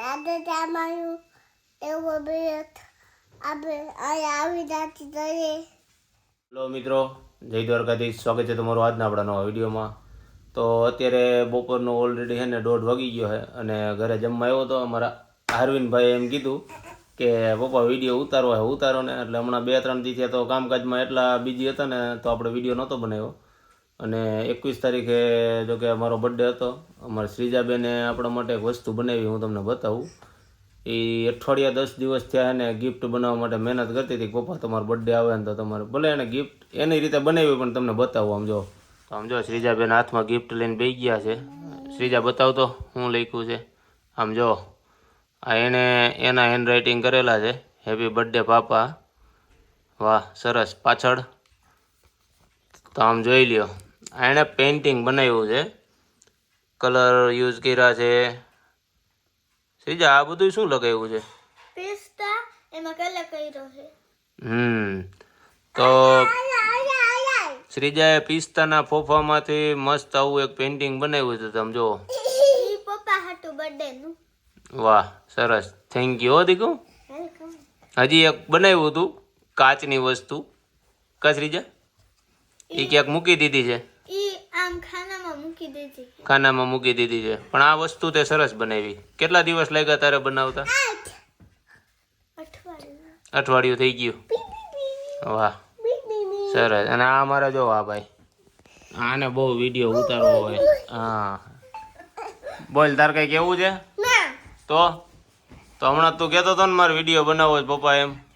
દાદા તમારું એવું બધું આપણે અહીંયા આવી જાતી કરીએ હેલો મિત્રો, જય દ્વારકાધીશ. સ્વાગત છે તમારું આજના આપણા નવા વિડીયોમાં. તો અત્યારે બપોરનો ઓલરેડી છે ને દોઢ વાગી ગયો છે અને ઘરે જમવા આવ્યો તો અમારા હાર્વિનભાઈએ એમ કીધું કે, પપ્પા, વીડિયો ઉતારો હે ઉતારો ને. એટલે હમણાં બે ત્રણ દિવસે તો કામકાજમાં એટલા બીજી હતા ને, તો આપણે વીડિયો નહોતો બનાવ્યો. અને એકવીસ તારીખે જો કે અમારો બર્થડે હતો, અમારા શ્રીજાબેને આપણા માટે એક વસ્તુ બનાવી હું તમને બતાવું. એ અઠવાડિયા દસ દિવસ થયા એને ગિફ્ટ બનાવવા માટે મહેનત કરતી હતી પપ્પા તમારો બર્થડે આવે ને તો તમારે ભલે એને ગિફ્ટ એની રીતે બનાવી પણ તમને બતાવું આમ જો. તો આમ જો શ્રીજાબેન હાથમાં ગિફ્ટ લઈને બેસી ગયા છે. શ્રીજા બતાવ તો શું લખ્યું છે. આમ જો, આ એણે એના હેન્ડ રાઇટિંગ કરેલા છે. હેપી બર્થડે પાપા. વાહ, સરસ, પાછળ. તો આમ જોઈ લ્યો. એણે પેઇન્ટિંગ બનાવ્યું છે. કલર યુઝ કર્યા છે. શ્રીજા આ બધું શું લગાવ્યું છે? પિસ્તા એમાં કલર કર્યો છે. હમ. તો શ્રીજાએ પિસ્તાના ફોફામાંથી મસ્ત આવું એક પેઇન્ટિંગ બનાવ્યું હતું તમે જો પપ્પા હતું બર્થડે નું વાહ સરસ. થેન્ક યુ હો દીકુ. હજી એક બનાવ્યું હતું કાચની વસ્તુ. કા શ્રીજા? એ ક્યાંક મૂકી દીધી છે. ખાનામાં મૂકી દીધી. છે. પણ આ વસ્તુ તે સરસ બનાવી. કેટલા દિવસ લાગ્યા તારે બનાવતા? અઠવાડિયું. થઈ ગયું. વાહ. સરસ. અને આ અમારા જો વાહ ભાઈ. આને બહુ વીડિયો ઉતારવો હોય. હા. બોલ તાર કઈ કેવું છે? તો? તો હમણાં તું કહેતો હતો ને મારે વીડિયો બનાવવો છે પપ્પા એમ.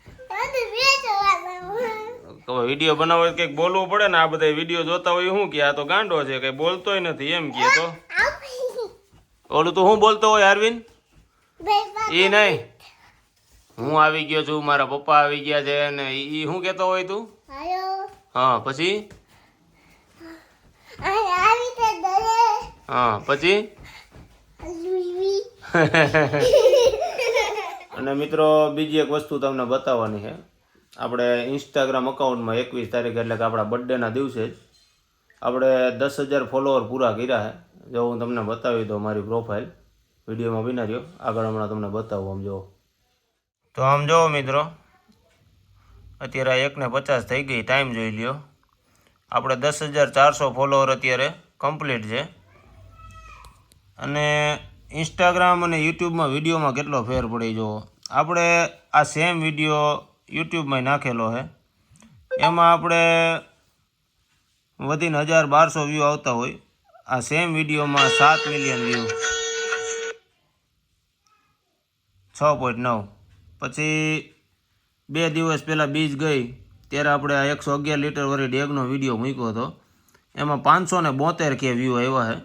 તો વીડિયો બનાવો કંઈક બોલવું પડે ને આ બધા વીડિયો જોતા હોય શું કે આ તો ગાંડો છે કઈ બોલતોય નથી એમ કે તો. ઓલું તું શું બોલતો હોય અરવિંદ? એ નહીં. હું આવી ગયો છું મારા પપ્પા આવી ગયા છે ને એ શું કહેતો હોય તું? હા પછી? હા પછી? અને મિત્રો બીજી એક વસ્તુ તમને બતાવવાની છે. આપણે ઇન્સ્ટાગ્રામ અકાઉન્ટમાં એકવીસ તારીખ એટલે કે આપણા બર્થડેના દિવસે જ આપણે દસ હજાર ફોલોવર પૂરા કર્યા છે. જો હું તમને બતાવી દઉં મારી પ્રોફાઇલ વિડીયોમાં બિના રહ્યો. આગળ હમણાં તમને બતાવું આમ જુઓ. તો આમ જુઓ મિત્રો, અત્યારે એકને પચાસ થઈ ગઈ. ટાઈમ જોઈ લ્યો. આપણે દસ હજાર ચારસો ફોલોવર અત્યારે કમ્પ્લીટ છે. અને ઇન્સ્ટાગ્રામ અને યુટ્યુબમાં વિડીયોમાં કેટલો ફેર પડી જુઓ. આપણે આ સેમ વીડિયો યુટ્યુબમાં નાખેલો છે. એમાં આપણે વધીને હજાર બારસો વ્યૂ આવતા હોય. આ સેમ વિડીયોમાં સાત મિલિયન વ્યૂ છ પોઈન્ટ નવ. પછી બે દિવસ પહેલાં બીજ ગઈ. ત્યારે આપણે આ એકસો અગિયાર લીટરવાળી ડેગનો વીડિયો મૂક્યો હતો. એમાં પાંચસો ને બોતેર કે વ્યૂ આવ્યા છે.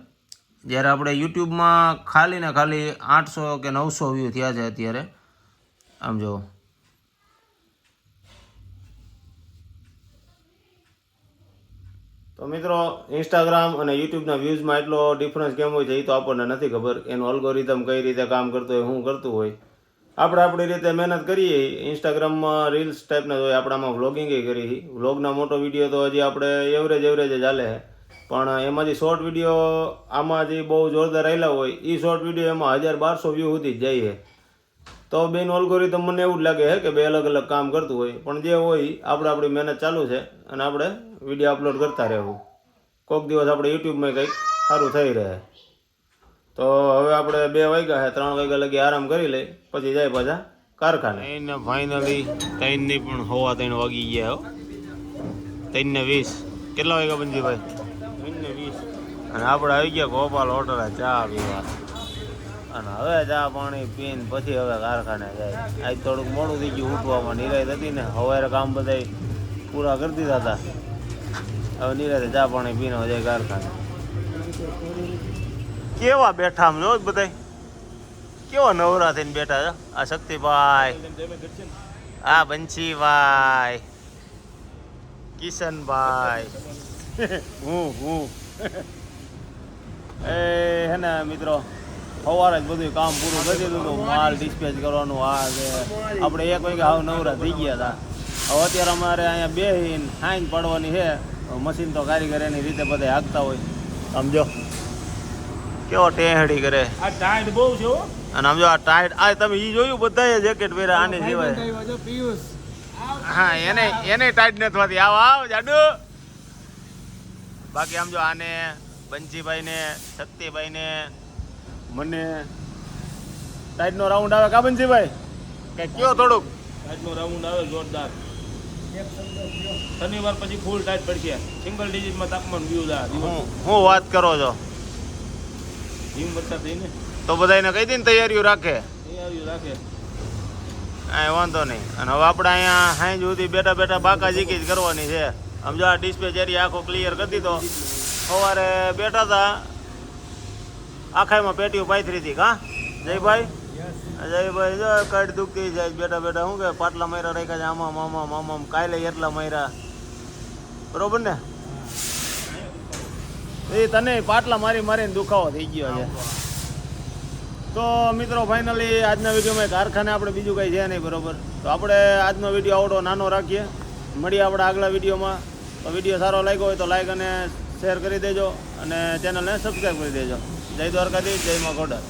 જ્યારે આપણે યુટ્યુબમાં ખાલી ને ખાલી આઠસો કે નવસો વ્યૂ થયા છે અત્યારે. આમ જો તો મિત્રો ઇન્સ્ટાગ્રામ અને યુટ્યુબના વ્યૂઝમાં એટલો ડિફરન્સ કેમ હોય છે એ તો આપણને નથી ખબર. એનું અલ્ગોરિધમ કઈ રીતે કામ કરતું હોય શું કરતું હોય. આપણે આપણી રીતે મહેનત કરીએ ઇન્સ્ટાગ્રામમાં રીલ્સ ટાઈપના હોય આપણામાં વ્લોગિંગ કરી વ્લોગના મોટો વીડિયો તો હજી આપણે એવરેજ એવરેજ જ ચાલે પણ એમાં જે શોર્ટ વીડિયો આમાં જે બહુ જોરદાર રહેલા હોય એ શોર્ટ વીડિયો એમાં હજાર બારસો વ્યૂ સુધી જ જાય છે. તો બેનું તો મને એવું જ લાગે છે કે બે અલગ અલગ કામ કરતું હોય. પણ જે હોય આપણે આપણી મહેનત ચાલુ છે અને આપણે વીડિયો અપલોડ કરતા રહેવું. કોઈક દિવસ આપણે યુટ્યુબમાં કંઈક સારું થઈ રહે. તો હવે આપણે બે વાગ્યા છે ત્રણ વાગ્યા લગી આરામ કરી લઈ પછી જાય પાછા કારખાને. એને ફાઇનલી ત્રણની પણ હોવા ત્રણ વાગી ગયા હો. ત્રણ ને વીસ. કેટલા વાગ્યા બંજીભાઈ ત્રણ ને વીસ. અને આપણે આવી ગયા ગોપાલ હોટલ ચા પીવા. અને હવે ચા પાણી પીને પછી હવે કારખાને જાય. આજ થોડુંક મોડું થઈ ગયું ઉઠવામાં નિરાય હતી ને હવારે કામ બધા પૂરા કરી દીધા હતા. હવે નિરાય ચા પાણી પીને જાય કારખાને. કેવા બેઠા જો બધા કેવા નવરા થઈને બેઠા છે? આ શક્તિભાઈ. આ બંશીભાઈ. કિશનભાઈ. હું હું. એ હે ને મિત્રો. સવારે જ બધું કામ પૂરું કરી દીધું હતું. માલ ડિસ્પેચ કરવાનું આ છે આપણે એક વાગે હાવ નવરા થઈ ગયા હતા. હવે અત્યારે અમારે અહીંયા બેહીને સાઈન પડવાની છે. મશીન તો કારીગર એની રીતે બધા હાંકતા હોય. સમજો? કેવો ટેહડી કરે. આ ટાઈટ બહુ છે અને સમજો આ ટાઈટ આ તમે ઈ જોયું બધાએ જેકેટ પહેર્યા આની સિવાય? હા એને એને ટાઈટ નથી થતી આવ આવ જાડુ. બાકી આમ જો આને બંસીભાઈ ને શક્તિભાઈ ને મને ટાઈટ નો રાઉન્ડ આવે. કા બંસીભાઈ? કે કયો થોડુંક? ટાઈટનો રાઉન્ડ આવે જોરદાર. શનિવાર પછી ફૂલ ટાઈટ પડશે. સિંગલ ડિજિટમાં તાપમાન ગયું દા હું હું વાત કરો છો? હિમ વરસાદ થઈને. તો બધાને કહી દઈને તૈયારીઓ રાખે. તૈયારીઓ રાખે. કાંઈ વાંધો નહીં. અને હવે આપણે અહીંયા સાંજ સુધી બેઠા બેઠા બાકા જીકી જ કરવાની છે. આમ જો આ ડિસ્પ્લે એરિયા આખો ક્લિયર કરી દીધો. સવારે બેઠા હતા. આખાઈમાં પેટીઓ પાથરી હતી કા? જયભાઈ? જયભાઈ જો કડ દુખતી જાય. બેઠા બેઠા શું કે પાટલા માર્યા રાખ્યા છે આમાં મામા મામા કાલે એટલા માર્યા બરોબર ને? એ તને પાટલા મારી મારીને દુખાવો થઈ ગયો છે. તો મિત્રો ફાઇનલી આજના વિડીયોમાં કારખાને આપણે બીજું કંઈ છે નહીં બરોબર? તો આપણે આજનો વીડિયો આવડો નાનો રાખીએ. મળીએ આપણે આગલા વિડીયોમાં. તો વીડિયો સારો લાગ્યો હોય તો લાઈક અને શેર કરી દેજો અને ચેનલને સબસ્ક્રાઈબ કરી દેજો. જય દ્વારકાધીશ જય મા ગોડર